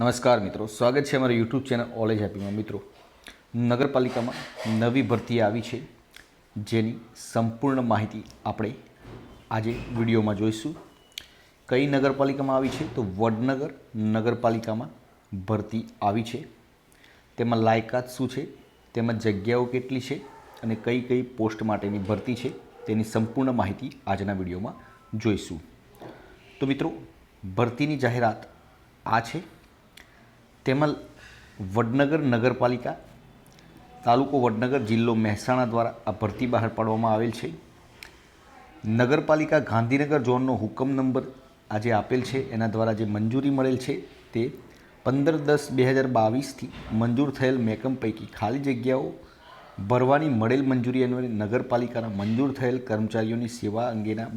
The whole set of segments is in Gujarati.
નમસ્કાર મિત્રો, સ્વાગત છે અમારા યુટ્યુબ ચેનલ ઓલેજ હેપીમાં મિત્રો, નગરપાલિકામાં નવી ભરતી આવી છે, જેની સંપૂર્ણ માહિતી આપણે આજે વિડીયોમાં જોઈશું. કઈ નગરપાલિકામાં આવી છે? તો વડનગર નગરપાલિકામાં ભરતી આવી છે. તેમાં લાયકાત શું છે? તેમાં જગ્યાઓ કેટલી છે? અને કઈ કઈ પોસ્ટ માટેની ભરતી છે? તેની સંપૂર્ણ માહિતી આજના વિડીયોમાં જોઈશું. તો મિત્રો, ભરતીની જાહેરાત આ છે. તેમાં વડનગર નગરપાલિકા, તાલુકો વડનગર, જિલ્લો મહેસાણા દ્વારા આ ભરતી બહાર પાડવામાં આવેલ છે. નગરપાલિકા ગાંધીનગર ઝોનનો હુકમ નંબર આજે આપેલ છે. એના દ્વારા જે મંજૂરી મળેલ છે તે પંદર દસ બે હજાર બાવીસથી મંજૂર થયેલ મેકમ પૈકી ખાલી જગ્યાઓ, ભરવાની મળેલ મંજૂરી અન્વયે નગરપાલિકાના મંજૂર થયેલ કર્મચારીઓની સેવા અંગેના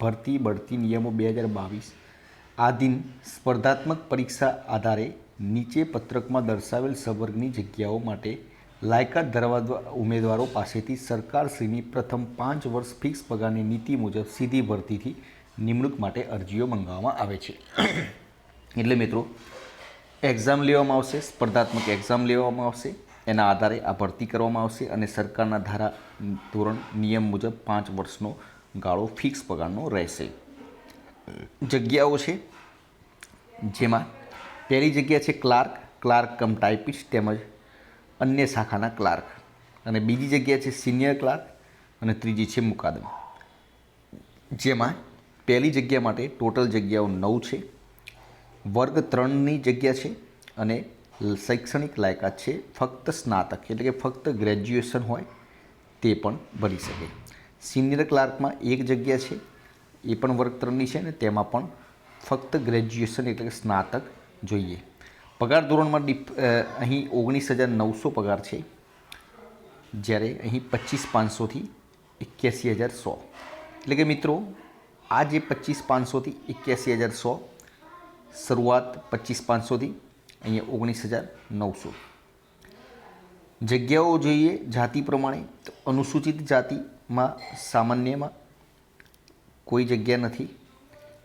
ભરતી બઢતી નિયમો બે હજાર બાવીસ આધીન સ્પર્ધાત્મક પરીક્ષા આધારે નીચે પત્રકમાં દર્શાવેલ સવર્ગની જગ્યાઓ માટે લાયકાત ધરાવતા ઉમેદવારો પાસેથી સરકારશ્રીની પ્રથમ પાંચ વર્ષ ફિક્સ પગારની નીતિ મુજબ સીધી ભરતીથી નિમણૂક માટે અરજીઓ મંગાવવામાં આવે છે. એટલે મિત્રો, એક્ઝામ લેવામાં આવશે, સ્પર્ધાત્મક એક્ઝામ લેવામાં આવશે, એના આધારે આ ભરતી કરવામાં આવશે અને સરકારના ધારા ધોરણ નિયમ મુજબ પાંચ વર્ષનો ગાળો ફિક્સ પગારનો રહેશે. જગ્યાઓ છે, જેમાં પહેલી જગ્યા છે ક્લાર્ક. ક્લાર્ક કમ ટાઈપિસ્ટ તેમજ અન્ય શાખાના ક્લાર્ક. અને બીજી જગ્યા છે સિનિયર ક્લાર્ક અને ત્રીજી છે મુકાદમ. જેમાં પહેલી જગ્યા માટે ટોટલ જગ્યાઓ નવ છે. વર્ગ ત્રણની જગ્યા છે અને શૈક્ષણિક લાયકાત છે ફક્ત સ્નાતક, એટલે કે ફક્ત ગ્રેજ્યુએશન હોય તે પણ ભરી શકે. સિનિયર ક્લાર્કમાં એક જગ્યા છે, એ પણ વર્ગ ત્રણની છે ને તેમાં પણ ફક્ત ગ્રેજ્યુએશન એટલે કે સ્નાતક જોઈએ. પગાર ધોરણમાં ડીપ અહીં ઓગણીસ હજાર નવસો પગાર છે. જ્યારે અહીં પચીસ પાંચસોથી એક્યાસી હજાર સો. એટલે કે મિત્રો, આ જે પચીસ પાંચસોથી એક્યાસી હજાર સો, શરૂઆત પચીસ પાંચસોથી અહીંયા ઓગણીસ હજાર નવસો. જગ્યાઓ જોઈએ જાતિ પ્રમાણે, તો અનુસૂચિત જાતિમાં સામાન્યમાં કોઈ જગ્યા નથી.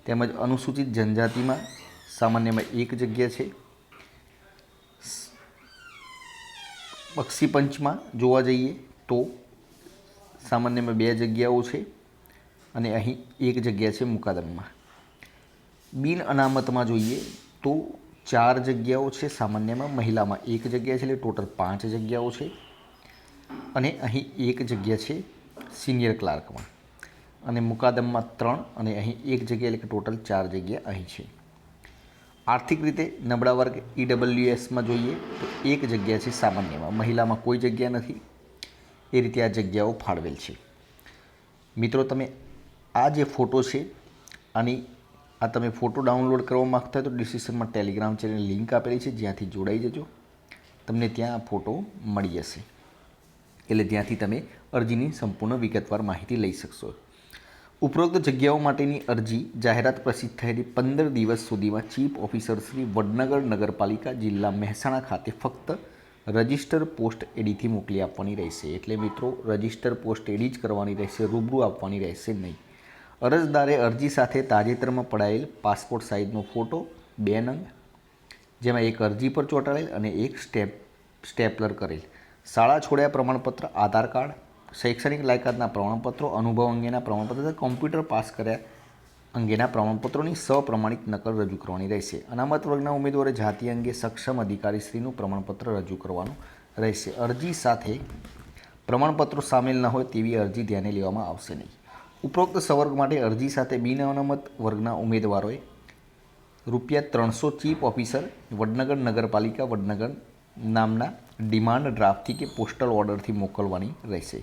તેમજ અનુસૂચિત જનજાતિમાં સામાન્યમાં એક જગ્યા છે. બક્ષી પંચમાં જોવા જઈએ તો સામાન્યમાં બે જગ્યાઓ છે અને અહીં એક જગ્યા છે મુકાદમમાં. બિન અનામતમાં જોઈએ તો ચાર જગ્યાઓ છે સામાન્યમાં, મહિલામાં એક જગ્યા છે એટલે ટોટલ પાંચ જગ્યાઓ છે. અને અહીં એક જગ્યા છે સિનિયર ક્લાર્કમાં. અને મુકાદમમાં ત્રણ અને અહીં એક જગ્યા એટલે કે ટોટલ ચાર જગ્યા અહીં છે. આર્થિક રીતે નબળા વર્ગ ઈડબલ્યુએસમાં જોઈએ તો એક જગ્યા છે સામાન્યમાં. મહિલામાં કોઈ જગ્યા નથી. એ રીતે આ જગ્યાઓ ફાળવેલ છે. મિત્રો, તમે આ જે ફોટો છે આની આ તમે ફોટો ડાઉનલોડ કરવા માગતા હોય તો ડિસ્ક્રિપ્શનમાં ટેલિગ્રામ ચેનલ લિંક આપેલી છે. જ્યાંથી જોડાઈ જજો. તમને ત્યાં આ ફોટો મળી જશે. એટલે ત્યાંથી તમે અરજીની સંપૂર્ણ વિગતવાર માહિતી લઈ શકશો. ઉપરોક્ત જગ્યાઓ માટેની અરજી જાહેરાત પ્રસિદ્ધ થયેલી પંદર દિવસ સુધીમાં ચીફ ઓફિસર શ્રી વડનગર નગરપાલિકા જિલ્લા મહેસાણા ખાતે ફક્ત રજિસ્ટર પોસ્ટ એડીથી મોકલી આપવાની રહેશે. એટલે મિત્રો, રજિસ્ટર પોસ્ટ એડી જ કરવાની રહેશે, રૂબરૂ આપવાની રહેશે નહીં. અરજદારે અરજી સાથે તાજેતરમાં પડાયેલ પાસપોર્ટ સાઇઝનો ફોટો, બે નંગ, જેમાં એક અરજી પર ચોંટાડેલ અને એક સ્ટેપ સ્ટેપલર કરેલ. શાળા છોડ્યા પ્રમાણપત્ર, આધાર કાર્ડ શૈક્ષણિક લાયકાતના પ્રમાણપત્રો, અનુભવ અંગેના પ્રમાણપત્ર તથા કોમ્પ્યુટર પાસ કર્યા અંગેના પ્રમાણપત્રોની સપ્રમાણિત નકલ રજૂ કરવાની રહેશે. અનામત વર્ગના ઉમેદવારે જાતિ અંગે સક્ષમ અધિકારીશ્રીનું પ્રમાણપત્ર રજૂ કરવાનું રહેશે. અરજી સાથે પ્રમાણપત્રો સામેલ ન હોય તેવી અરજી ધ્યાને લેવામાં આવશે નહીં. ઉપરોક્ત સવર્ગ માટે અરજી સાથે બિન અનામત વર્ગના ઉમેદવારોએ રૂપિયા ત્રણસો ચીફ ઓફિસર, વડનગર નગરપાલિકા વડનગર નામના ડિમાન્ડ ડ્રાફ્ટથી કે પોસ્ટલ ઓર્ડરથી મોકલવાની રહેશે.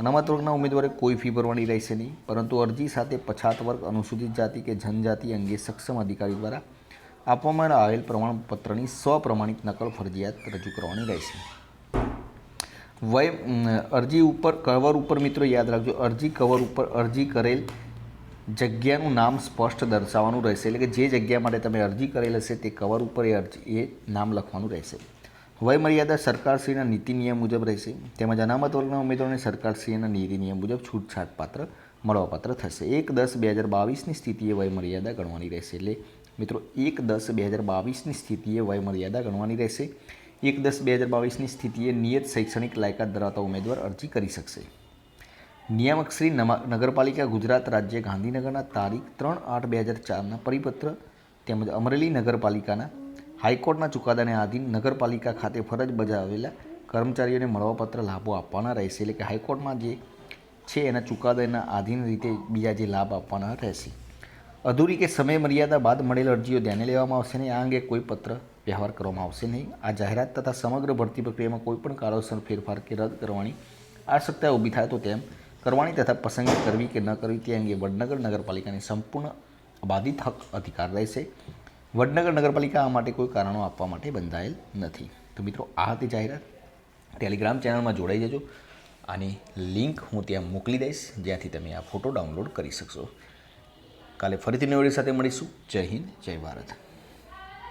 અનામત વર્ગના ઉમેદવારે કોઈ ફી ભરવાની રહેશે નહીં, પરંતુ અરજી સાથે પછાત વર્ગ, અનુસૂચિત જાતિ કે જનજાતિ અંગે સક્ષમ અધિકારી દ્વારા આપવામાં આવેલ પ્રમાણપત્રની સ્વપ્રમાણિત નકલ ફરજિયાત રજૂ કરવાની રહેશે. વય અરજી ઉપર કવર ઉપર મિત્રો યાદ રાખજો, અરજી કવર ઉપર અરજી કરેલ જગ્યાનું નામ સ્પષ્ટ દર્શાવવાનું રહેશે. એટલે કે જે જગ્યા માટે તમે અરજી કરેલ હશે તે કવર ઉપર એ અરજી, એ નામ લખવાનું રહેશે. વય મર્યાદા સરકારશ્રીના નીતિ નિયમ મુજબ રહેશે. તેમજ અનામત વર્ગના ઉમેદવારોને સરકારશ્રીના નીતિ નિયમ મુજબ છૂટછાટ પાત્ર મળવાપાત્ર થશે. એક દસ બે હજાર બાવીસની સ્થિતિએ વયમર્યાદા ગણવાની રહેશે. એટલે મિત્રો, એક દસ બે હજાર બાવીસની સ્થિતિએ વયમર્યાદા ગણવાની રહેશે. એક દસ બે હજાર બાવીસની સ્થિતિએ નિયત શૈક્ષણિક લાયકાત ધરાવતા ઉમેદવાર અરજી કરી શકશે. નિયામક શ્રી નગરપાલિકા ગુજરાત રાજ્ય ગાંધીનગરના તારીખ ત્રણ આઠ બે હજાર ચારના પરિપત્ર તેમજ અમરેલી નગરપાલિકાના હાઈકોર્ટના ચુકાદાને આધીન નગરપાલિકા ખાતે ફરજ બજાવેલા કર્મચારીઓને મળવાપત્ર લાભો આપવાના રહેશે. એટલે કે હાઈકોર્ટમાં જે છે એના ચુકાદાના આધીન રીતે બીજા જે લાભ આપવાના રહેશે. અધૂરી કે સમય મર્યાદા બાદ મળેલ અરજીઓ ધ્યાને લેવામાં આવશે નહીં. આ અંગે કોઈ પત્ર વ્યવહાર કરવામાં આવશે નહીં. આ જાહેરાત તથા સમગ્ર ભરતી પ્રક્રિયામાં કોઈપણ કારણસર ફેરફાર કે રદ કરવાની આવશ્યકતા ઊભી થાય તો તેમ કરવાની તથા પસંદગી કરવી કે ન કરવી તે અંગે વડનગર નગરપાલિકાની સંપૂર્ણ બાધિત હક અધિકાર રહેશે. વડનગર નગરપાલિકા આ માટે કોઈ કારણો આપવા માટે બંધાયેલ નથી. તો મિત્રો, આ હતી જાહેરાત. ટેલિગ્રામ ચેનલમાં જોડાઈ જજો. આની લિંક હું ત્યાં મોકલી દઈશ, જ્યાંથી તમે આ ફોટો ડાઉનલોડ કરી શકશો. કાલે ફરીથી નવી સાથે મળીશું. જય હિન્દ, જય ભારત.